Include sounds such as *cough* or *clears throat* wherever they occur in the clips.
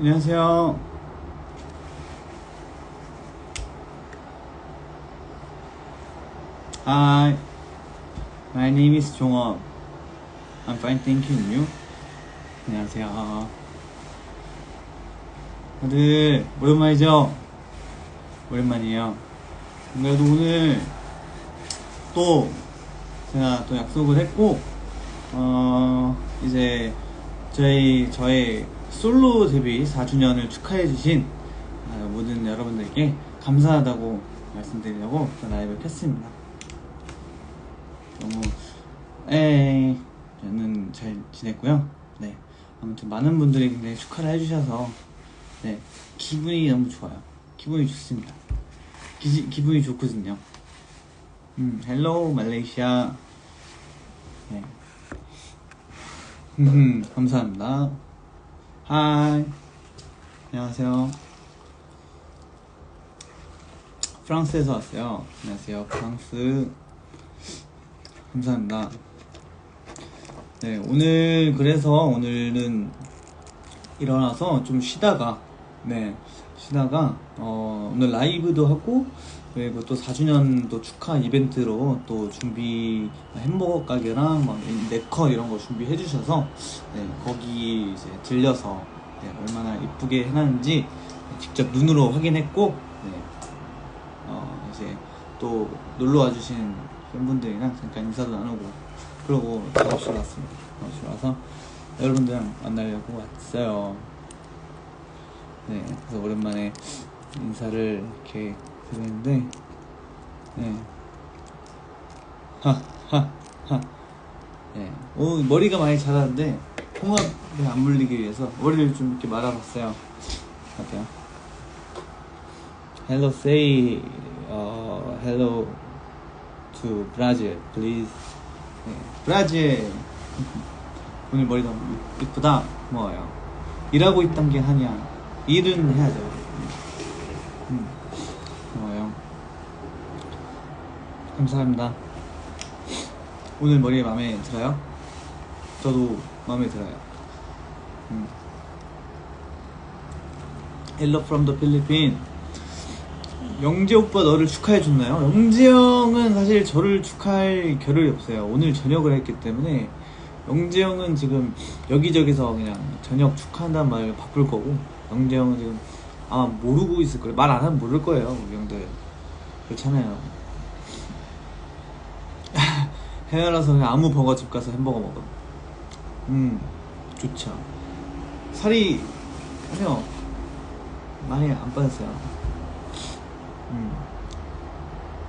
안녕하세요. Hi, my name is 종업. I'm fine, thank you. And you? 안녕하세요. 다들 오랜만이죠? 오랜만이에요. 그래도 오늘 또 제가 또 약속을 했고, 어, 이제 저희, 저의 솔로 데뷔 4주년을 축하해주신 아, 모든 여러분들께 감사하다고 말씀드리려고 또 라이브를 켰습니다. 너무, 에이, 저는 잘 지냈고요. 네. 아무튼 많은 분들이 굉장히 축하를 해주셔서, 네. 기분이 너무 좋아요. 기분이 좋습니다. 기, 기분이 좋거든요. 음, 헬로 말레이시아. 네. 음, *laughs* 감사합니다. 하이. 안녕하세요. 프랑스에서 왔어요. 안녕하세요. 프랑스. 감사합니다. 네, 오늘 그래서 오늘은 일어나서 좀 쉬다가 네 쉬다가 어, 오늘 라이브도 하고 그리고 또 4주년 또 축하 이벤트로 또 준비 햄버거 가게랑 막 네컷 이런 거 준비해 주셔서 네, 거기 이제 들려서 네, 얼마나 이쁘게 해놨는지 직접 눈으로 확인했고 네, 어, 이제 또 놀러 와주신 팬분들이랑 잠깐 인사도 나누고 그러고 작업실 왔습니다. 작업실 와서 여러분들이랑 만나려고 왔어요. 네, 그래서 오랜만에 인사를 이렇게 드리는데, 네. 하, 하, 하. 네. 오, 머리가 많이 자라는데, 홍합에 안 물리기 위해서 머리를 좀 이렇게 말아봤어요. 어때요? Hello, say, uh, hello to Brazil, please. 네, 브라질. *laughs* 오늘 머리 너무 이쁘다. 고마워요. 일하고 있단 게 하냐. 일은 해야죠. 음, 고마워요. 감사합니다. 오늘 머리 마음에 들어요? 저도 마음에 들어요. 음. Hello from the Philippines. 영재 오빠 너를 축하해 줬나요? 영재 형은 사실 저를 축하할 겨를이 없어요. 오늘 저녁을 했기 때문에 영재 형은 지금 여기저기서 그냥 저녁 축하한다는 말을 바쁠 거고 영재 형은 지금 아마 모르고 있을 거예요. 말 안 하면 모를 거예요. 우리 형들 그렇잖아요. 해외라서 그냥 아무 버거집 가서 햄버거 먹어. 음 좋죠. 살이 아니요 많이 안 빠졌어요. 음.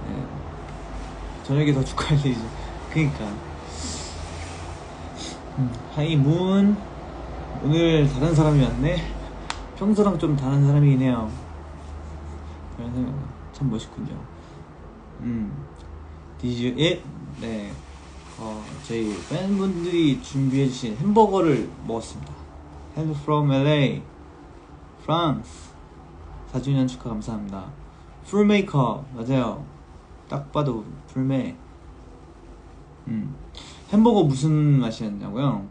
네. 저녁에 더 축하할 일이지. 그니까. 음. 하이 문. 오늘 다른 사람이 왔네. 평소랑 좀 다른 사람이네요. 그런 생각. 참 멋있군요. 음. 디즈 예? 네. 어, 저희 팬분들이 준비해주신 햄버거를 먹었습니다. Hello from LA, France. 4주년 축하 감사합니다. 풀메이커 맞아요. 딱 봐도 풀메. 음 햄버거 무슨 맛이었냐고요?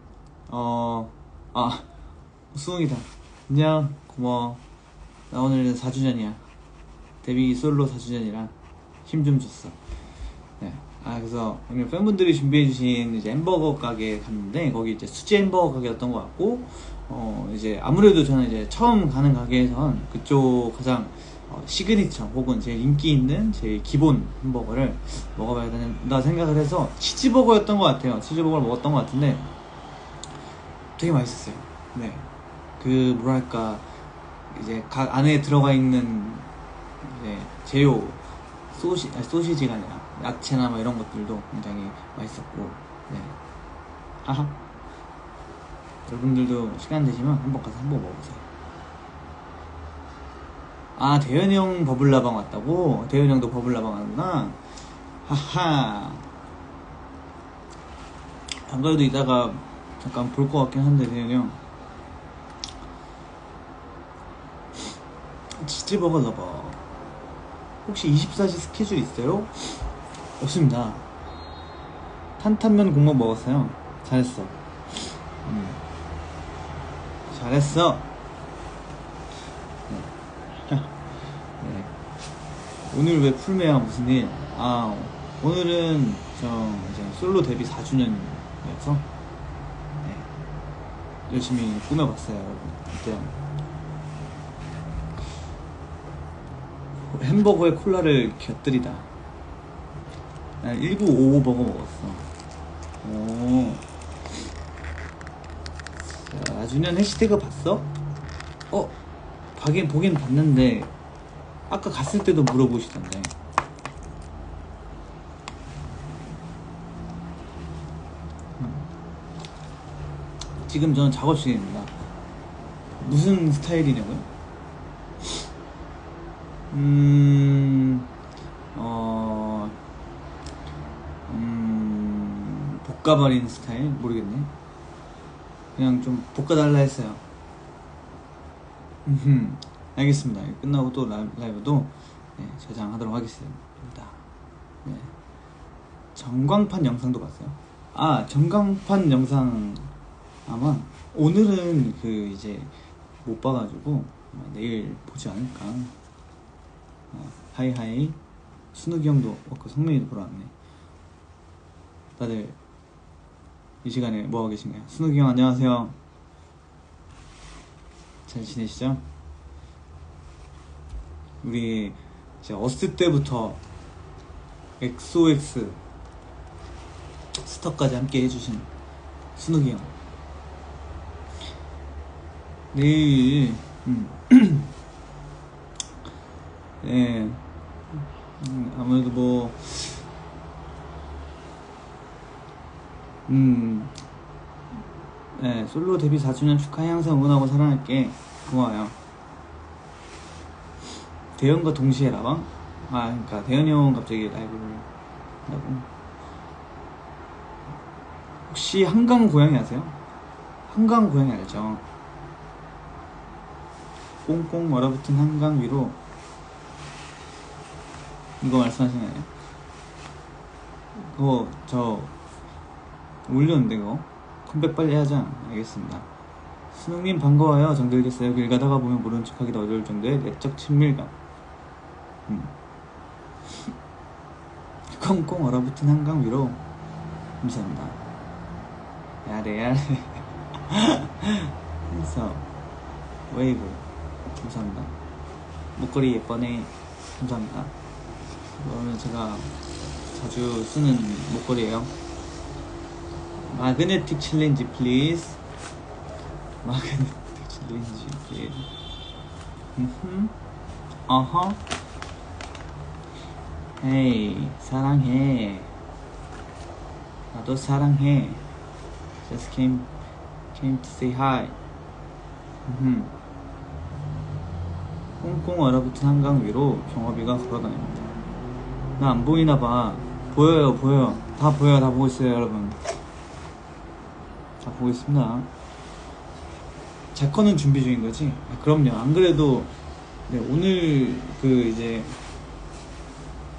어 아 수웅이다. 안녕 고마워. 나 오늘 4주년이야. 데뷔 솔로 4주년이라 힘 좀 줬어. 네. 아 그래서 오늘 팬분들이 준비해주신 이제 햄버거 가게 갔는데 거기 이제 수제 햄버거 가게였던 것 같고 어 이제 아무래도 저는 이제 처음 가는 가게에선 그쪽 가장 어, 시그니처 혹은 제일 인기 있는 제일 기본 햄버거를 먹어봐야 된다 생각을 해서 치즈버거였던 것 같아요. 치즈버거를 먹었던 것 같은데 되게 맛있었어요. 네. 그 뭐랄까 이제 각 안에 들어가 있는 이제 재료 소시 아니, 소시지가 아니라 야채나 뭐 이런 것들도 굉장히 맛있었고 네. 하하. 여러분들도 시간 되시면 한번 가서 한번 먹어보세요. 아 대현이 형 버블라방 왔다고? 대현이 형도 버블라방 하는구나 하하 안 그래도 이따가 잠깐 볼 것 같긴 한데 대현이 형 치즈버거 러버 혹시 24시 스케줄 있어요? 없습니다. 탄탄면 국물 먹었어요. 잘했어. 음. 잘했어. 네. *laughs* 네. 오늘 왜 풀메야 무슨 일? 아 오늘은 저 이제 솔로 데뷔 4주년이어서 네. 열심히 꾸며봤어요, 여러분. 어때요? 햄버거에 콜라를 곁들이다. 난1955 버거 먹었어 오 4주년 해시태그 봤어? 어? 보긴, 보긴 봤는데 아까 갔을 때도 물어보시던데 음. 지금 저는 작업실입니다 무슨 스타일이냐고요? 음... 볶아버린 스타일? 모르겠네 그냥 좀 볶아달라 했어요. 알겠습니다. 끝나고 또 라이- 라이브 도 네, 저장하도록 하겠습니다. 네. 전광판 영상도 봤어요. 아, 전광판 영상 아마 오늘은 그 이제 못 봐가지고 내일 보지 않을까. 어, 하이하이 순욱이 형도 왔고 성민이도 보러 왔네. 다들 이 시간에 뭐 하고 계신가요? 순욱이 형 안녕하세요. 잘 지내시죠? 우리 이제 어스 때부터 엑소엑스 스타까지 함께 해주신 순욱이 형. 내일, 음. *clears throat* 네. 음, 아무래도 뭐, 음, 네, 솔로 데뷔 4주년 축하해 항상 응원하고 사랑할게. 고마워요. 대현과 동시에 라방? 아, 그러니까 대현이 형 갑자기 라이브를 한다고. 혹시 한강 고양이 아세요? 한강 고양이 알죠? 꽁꽁 얼어붙은 한강 위로 이거 말씀하시는 거예요? 그거 저 올렸는데 그거? 컴백 빨리 하자 알겠습니다. 수능님 반가워요. 정들겠어요. 길 가다가 보면 모른 척하기도 어려울 정도의 내적 친밀감. 음. *laughs* 꽁꽁 얼어붙은 한강 위로. 감사합니다. 야래 야래. *laughs* 그래서 웨이브. 감사합니다. 목걸이 예뻐네. 감사합니다. 이거는 제가 자주 쓰는 목걸이에요 마그네틱 챌린지 플리즈 마그네틱 챌린지 플리즈 음흠. 어허. 헤이 사랑해. 나도 사랑해. Just came came to say hi. 음흠. 꽁꽁 얼어붙은 한강 위로 경업이가 걸어다닙니다. 나 안 보이나 봐. 보여요 보여요 다 보여요. 다 보고 있어요 여러분 다 보고 있습니다. 제 거는 준비 중인 거지? 아, 그럼요. 안 그래도 네, 오늘 그 이제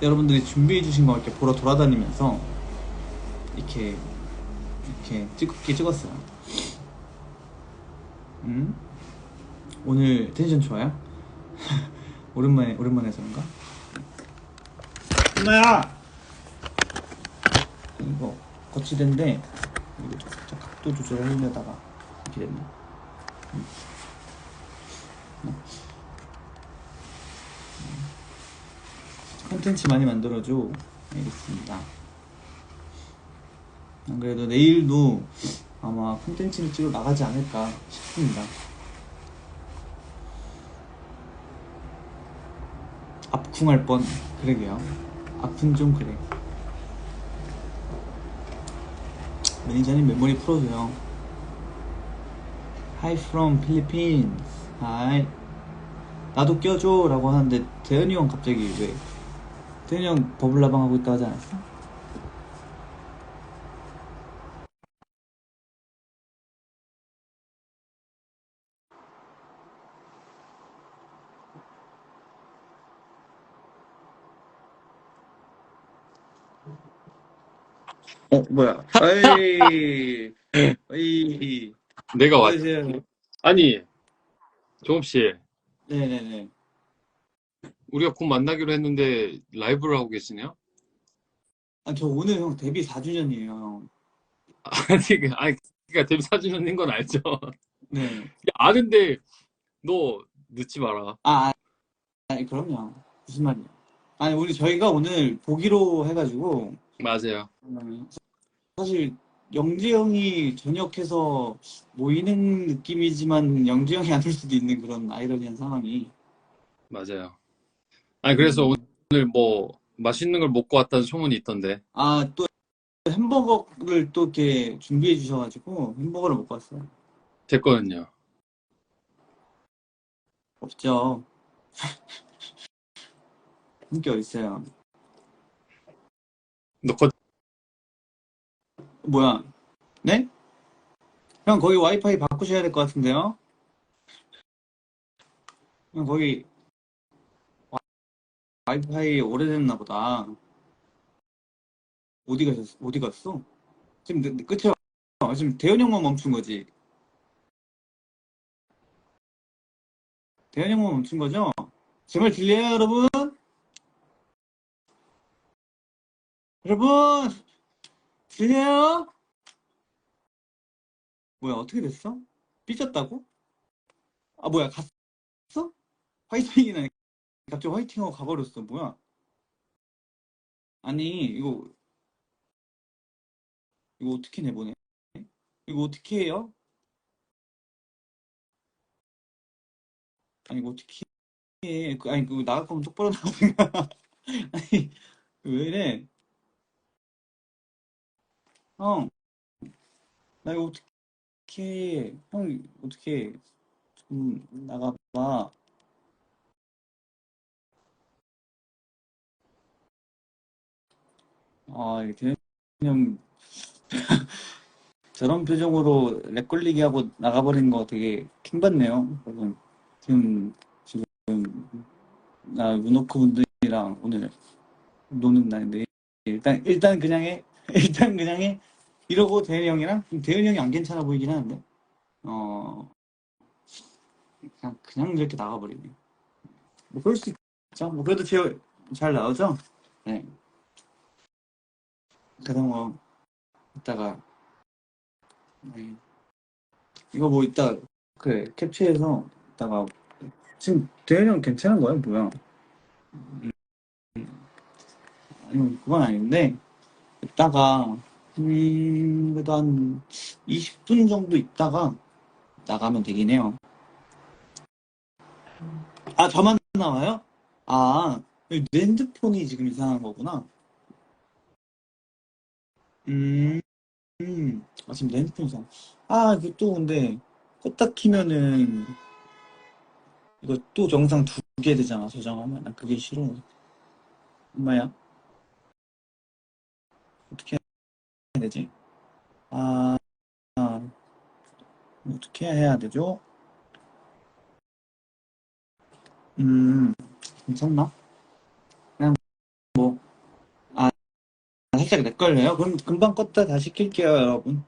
여러분들이 준비해 주신 거 이렇게 보러 돌아다니면서 이렇게 이렇게 찍기 찍었어요. 음? 오늘 텐션 좋아요? *laughs* 오랜만에 오랜만에 해서 그런가? 엄마야! 이거 거치대인데 이거 살짝 각도 조절하려다가 이렇게 됐네. 음. 음. 컨텐츠 많이 만들어줘. 알겠습니다. 안 그래도 내일도 아마 컨텐츠를 찍으러 나가지 않을까 싶습니다. 압쿵할 뻔. 그러게요. 아픈 좀 그래. 매니저님 메모리 풀어줘요. Hi from Philippines. Hi. 나도 껴줘 라고 하는데 대현이 형 갑자기 왜 대현이 형 버블라방 하고 있다 하지 않았어? 어 뭐야 *laughs* 에이 에이 내가 왔. 안녕하세요 아니, 종업 씨, 네네네 우리가 곧 만나기로 했는데 라이브를 하고 계시네요? 아, 저 오늘 형 데뷔 4주년이에요, 형. *laughs* 아니, 그- 아니, 그러니까 데뷔 4주년인 건 알죠. 네. *laughs* 아는데 너 늦지 마라. 아, 아, 아니, 그럼요. 무슨 말이야. 아니, 우리 저희가 오늘 보기로 해가지고, 맞아요. 음, 사실 영재 형이 전역해서 모이는 느낌이지만 영재 형이 안올 수도 있는 그런 아이러니한 상황이. 맞아요. 아니, 그래서 오늘 뭐 맛있는 걸 먹고 왔다는 소문이 있던데. 아, 또 햄버거를 또 이렇게 준비해 주셔가지고 햄버거를 먹고 왔어요. 됐거든요. 없죠. *laughs* 한게 어딨어요. 너 거, 뭐야? 네? 형, 거기 와이파이 바꾸셔야 될 것 같은데요? 형, 거기 와- 와이파이 오래됐나 보다. 어디 가셨어? 어디 갔어? 지금 끝에 와. 지금 대현 형만 멈춘 거지? 대현 형만 멈춘 거죠? 제말 들려요, 여러분? 여러분! 들려요? 뭐야, 어떻게 됐어? 삐졌다고? 아, 뭐야, 갔어? 화이팅이네. 갑자기 화이팅하고 가버렸어. 뭐야? 아니, 이거, 이거 어떻게 내보내? 이거 어떻게 해요? 아니, 이거 어떻게 해? 그, 아니, 그거 나갈 거면 똑바로 나오든가. *laughs* 아니, 왜 이래? 형, 나 이거 어떻게 해? 형, 어떻게 좀 나가봐. 아, 이게 대현이 형 *laughs* 저런 표정으로 렉 걸리게 하고 나가버리는 거 되게 킹받네요. 지금, 지금, 나 문워크 분들이랑 오늘 노는 날인데, 일단, 일단 그냥 해. *laughs* 일단 그냥 해. 이러고 대현이 형이랑, 대현이 형이 안 괜찮아 보이긴 하는데, 어, 그냥, 그냥 이렇게 나가버리네. 뭐, 그럴 수 있죠. 뭐, 그래도 제, 잘 나오죠? 네. 그럼 뭐, 이따가, 네. 이거 뭐 이따 그래 캡처해서 이따가 지금 대현이 형 괜찮은 거야 뭐야? 음, 아니 그건 아닌데 이따가 음한 20분 정도 있다가 나가면 되긴 해요. 아 저만 나와요? 아 내 핸드폰이 지금 이상한 거구나. 음. 음, 아, 지금 내 핸드폰 이상. 아, 이거 또 근데 껐다 키면은 이거 또 영상 두 개 되잖아, 저장하면. 난 그게 싫어. 엄마야, 어떻게 되지? 아, 아, 어떻게 해야 되죠? 음, 괜찮나? 그냥 뭐, 아, 살짝 렉걸려요? 그럼 금방 껐다 다시 킬게요, 여러분.